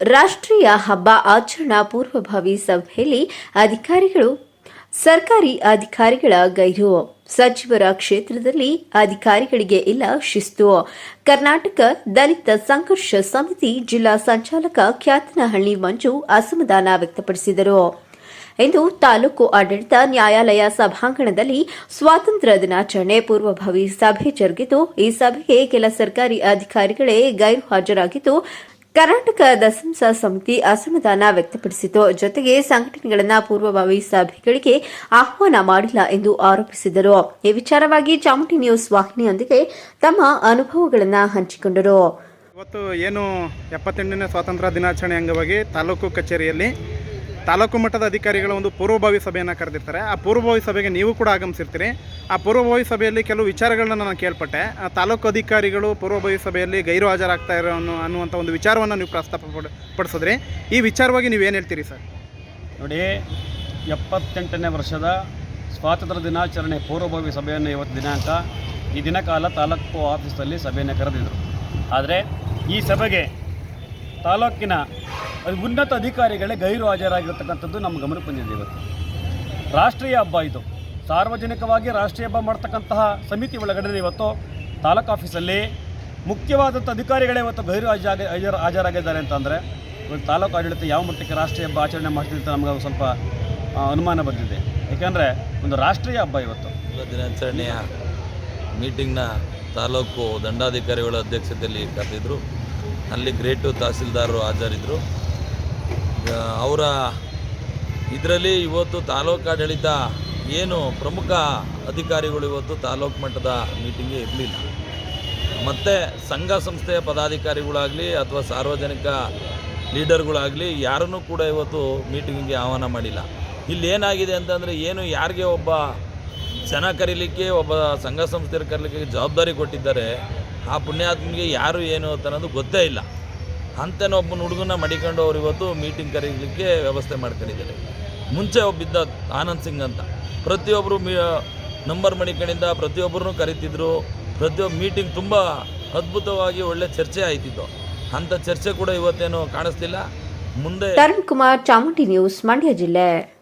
ರಾಷ್ಟ್ರೀಯ ಹಬ್ಬ ಆಚರಣಾ ಪೂರ್ವಭಾವಿ ಸಭೆಯಲ್ಲಿ ಅಧಿಕಾರಿಗಳು, ಸರ್ಕಾರಿ ಅಧಿಕಾರಿಗಳ ಗೈರು, ಸಚಿವರ ಕ್ಷೇತ್ರದಲ್ಲಿ ಅಧಿಕಾರಿಗಳಿಗೆ ಇಲ್ಲ ಶಿಸ್ತು. ಕರ್ನಾಟಕ ದಲಿತ ಸಂಘರ್ಷ ಸಮಿತಿ ಜಿಲ್ಲಾ ಸಂಚಾಲಕ ಖ್ಯಾತನಹಳ್ಳಿ ಮಂಜು ಅಸಮಾಧಾನ ವ್ಯಕ್ತಪಡಿಸಿದರು. ಇಂದು ತಾಲೂಕು ಆಡಳಿತ ನ್ಯಾಯಾಲಯ ಸಭಾಂಗಣದಲ್ಲಿ ಸ್ವಾತಂತ್ರ್ಯ ದಿನಾಚರಣೆ ಪೂರ್ವಭಾವಿ ಸಭೆ ಜರುಗಿತು. ಈ ಸಭೆಗೆ ಕೆಲ ಸರ್ಕಾರಿ ಅಧಿಕಾರಿಗಳೇ ಗೈರು ಹಾಜರಾಗಿದ್ದು ಕರ್ನಾಟಕ ದಸಂಸ ಸಮಿತಿ ಅಸಮಾಧಾನ ವ್ಯಕ್ತಪಡಿಸಿತು ಜೊತೆಗೆ ಸಂಘಟನೆಗಳನ್ನು ಪೂರ್ವಭಾವಿ ಸಭೆಗಳಿಗೆ ಆಹ್ವಾನ ಮಾಡಿಲ್ಲ ಎಂದು ಆರೋಪಿಸಿದರು. ಈ ವಿಚಾರವಾಗಿ ಚಾಮುಂಡಿ ನ್ಯೂಸ್ ವಾಹಿನಿಯೊಂದಿಗೆ ತಮ್ಮ ಅನುಭವಗಳನ್ನು ಹಂಚಿಕೊಂಡರು. ಇವತ್ತು ಏನು ಎಪ್ಪತ್ತೆಂಟನೇ ಸ್ವಾತಂತ್ರ್ಯ ದಿನಾಚರಣೆ ಅಂಗವಾಗಿ ತಾಲೂಕು ಕಚೇರಿಯಲ್ಲಿ ತಾಲೂಕು ಮಟ್ಟದ ಅಧಿಕಾರಿಗಳ ಒಂದು ಪೂರ್ವಭಾವಿ ಸಭೆಯನ್ನು ಕರೆದಿರ್ತಾರೆ. ಆ ಪೂರ್ವಭಾವಿ ಸಭೆಗೆ ನೀವು ಕೂಡ ಆಗಮಿಸಿರ್ತೀರಿ. ಆ ಪೂರ್ವಭಾವಿ ಸಭೆಯಲ್ಲಿ ಕೆಲವು ವಿಚಾರಗಳನ್ನ ನಾನು ಕೇಳ್ಪಟ್ಟೆ. ಆ ತಾಲೂಕು ಅಧಿಕಾರಿಗಳು ಪೂರ್ವಭಾವಿ ಸಭೆಯಲ್ಲಿ ಗೈರು ಹಾಜರಾಗ್ತಾ ಇರೋ ಅನ್ನೋ ಅನ್ನುವಂಥ ಒಂದು ವಿಚಾರವನ್ನು ನೀವು ಪ್ರಸ್ತಾಪ ಪಡ್- ಪಡಿಸಿದ್ರಿ. ಈ ವಿಚಾರವಾಗಿ ನೀವು ಏನು ಹೇಳ್ತೀರಿ ಸರ್? ನೋಡಿ, ಎಪ್ಪತ್ತೆಂಟನೇ ವರ್ಷದ ಸ್ವಾತಂತ್ರ್ಯ ದಿನಾಚರಣೆ ಪೂರ್ವಭಾವಿ ಸಭೆಯನ್ನು ಇವತ್ತು ದಿನಾಂಕ, ಈ ದಿನಕಾಲ ತಾಲೂಕು ಆಫೀಸಲ್ಲಿ ಸಭೆಯನ್ನು ಕರೆದಿದ್ದರು ಆದರೆ ಈ ಸಭೆಗೆ ತಾಲೂಕಿನ ಉನ್ನತ ಅಧಿಕಾರಿಗಳೇ ಗೈರು ಹಾಜರಾಗಿರ್ತಕ್ಕಂಥದ್ದು ನಮ್ಮ ಗಮನಕ್ಕೆ ಬಂದಿದೆ ಇವತ್ತು. ರಾಷ್ಟ್ರೀಯ ಹಬ್ಬ ಇದು. ಸಾರ್ವಜನಿಕವಾಗಿ ರಾಷ್ಟ್ರೀಯ ಹಬ್ಬ ಮಾಡ್ತಕ್ಕಂತಹ ಸಮಿತಿ ಒಳಗಡೆ ಇವತ್ತು ತಾಲೂಕು ಆಫೀಸಲ್ಲಿ ಮುಖ್ಯವಾದಂಥ ಅಧಿಕಾರಿಗಳೇ ಇವತ್ತು ಗೈರು ಹಾಜರ ಹಾಜರು ಹಾಜರಾಗಿದ್ದಾರೆ ಅಂತಂದರೆ ಇವತ್ತು ತಾಲೂಕು ಆಡಳಿತ ಯಾವ ಮಟ್ಟಕ್ಕೆ ರಾಷ್ಟ್ರೀಯ ಹಬ್ಬ ಆಚರಣೆ ಮಾಡ್ತಿದೆ ಅಂತ ನಮಗೆ ಸ್ವಲ್ಪ ಅನುಮಾನ ಬಂದಿದೆ. ಏಕೆಂದರೆ ಒಂದು ರಾಷ್ಟ್ರೀಯ ಹಬ್ಬ ಇವತ್ತು. ದಿನಾಚರಣೆಯ ಮೀಟಿಂಗ್ನ ತಾಲೂಕು ದಂಡಾಧಿಕಾರಿಗಳ ಅಧ್ಯಕ್ಷತೆಯಲ್ಲಿ ಕರೆದಿದ್ದರು ಅಲ್ಲಿ ಗ್ರೇಟು ತಹಸೀಲ್ದಾರರು ಹಾಜರಿದ್ದರು ಅವರ ಇದರಲ್ಲಿ ಇವತ್ತು ತಾಲೂಕಾಡಳಿತ ಏನು ಪ್ರಮುಖ ಅಧಿಕಾರಿಗಳು ಇವತ್ತು ತಾಲೂಕು ಮಟ್ಟದ ಮೀಟಿಂಗೇ ಇರಲಿಲ್ಲ. ಮತ್ತು ಸಂಘ ಸಂಸ್ಥೆಯ ಪದಾಧಿಕಾರಿಗಳಾಗಲಿ ಅಥವಾ ಸಾರ್ವಜನಿಕ ಲೀಡರ್ಗಳಾಗಲಿ ಯಾರನ್ನೂ ಕೂಡ ಇವತ್ತು ಮೀಟಿಂಗಿಗೆ ಆಹ್ವಾನ ಮಾಡಿಲ್ಲ. ಇಲ್ಲಿ ಏನಾಗಿದೆ ಅಂತಂದರೆ ಏನು ಯಾರಿಗೆ ಒಬ್ಬ ಜನ ಕರೀಲಿಕ್ಕೆ, ಒಬ್ಬ ಸಂಘ ಸಂಸ್ಥೆಯರು ಕರೀಲಿಕ್ಕೆ ಜವಾಬ್ದಾರಿ ಕೊಟ್ಟಿದ್ದಾರೆ ಆ ಪುಣ್ಯಾತ್ಮನಿಗೆ ಯಾರು ಏನು ಅಂತ ಅನ್ನೋದು ಗೊತ್ತೇ ಇಲ್ಲ. ಅಂತೇನೋ ಒಬ್ಬನ ಹುಡುಗನ ಮಡಿಕೊಂಡು ಅವ್ರು ಇವತ್ತು ಮೀಟಿಂಗ್ ಕರೀಲಿಕ್ಕೆ ವ್ಯವಸ್ಥೆ ಮಾಡ್ಕೊಂಡಿದ್ದಾರೆ. ಮುಂಚೆ ಒಬ್ಬಿದ್ದ ಆನಂದ್ ಸಿಂಗ್ ಅಂತ. ಪ್ರತಿಯೊಬ್ಬರು ಮೀ, ನಂಬರ್ ಮಡಿಕಣಿಂದ ಪ್ರತಿಯೊಬ್ಬರನ್ನು ಕರಿತಿದ್ರು. ಪ್ರತಿಯೊಬ್ಬ ಮೀಟಿಂಗ್ ತುಂಬ ಅದ್ಭುತವಾಗಿ ಒಳ್ಳೆ ಚರ್ಚೆ ಆಯ್ತಿತ್ತು. ಅಂಥ ಚರ್ಚೆ ಕೂಡ ಇವತ್ತೇನು ಕಾಣಿಸ್ತಿಲ್ಲ ಮುಂದೆ ತರುಣ್ ಕುಮಾರ್ ಚಾಮುಂಡಿ ನ್ಯೂಸ್ ಮಂಡ್ಯ ಜಿಲ್ಲೆ.